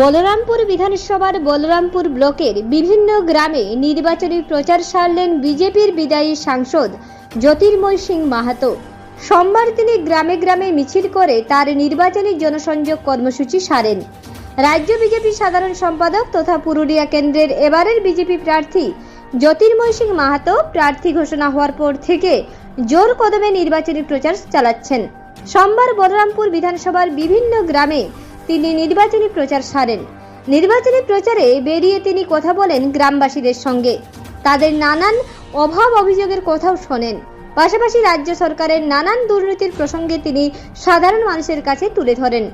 বলরামপুর বিধানসভার বলরামপুর ব্লকের বিভিন্ন গ্রামে নির্বাচনী প্রচার সারলেন বিজেপির বিদায়ী সাংসদ জ্যোতির্ময় সিং মাহাতো। সোমবার তিনি গ্রামে গ্রামে মিছিল করে তার নির্বাচনী জনসংযোগ কর্মসূচি সারেন। রাজ্য বিজেপি সাধারণ সম্পাদক তথা পুরুলিয়া কেন্দ্রের এবারের বিজেপি প্রার্থী জ্যোতির্ময় সিং মাহাতো প্রার্থী ঘোষণা হওয়ার পর থেকে জোর কদমে নির্বাচনী প্রচার চালাচ্ছেন। সোমবার বলরামপুর বিধানসভার বিভিন্ন গ্রামে তিনি নির্বাচনী প্রচার সারেন। নির্বাচনী প্রচারে বেরিয়ে তিনি কথা বলেন গ্রামবাসীদের সঙ্গে। তাদের নানান অভাব অভিযোগের কথাও শোনেন। পাশাপাশি রাজ্য সরকারের নানান দুর্নীতির প্রসঙ্গে তিনি সাধারণ মানুষের কাছে তুলে ধরেন।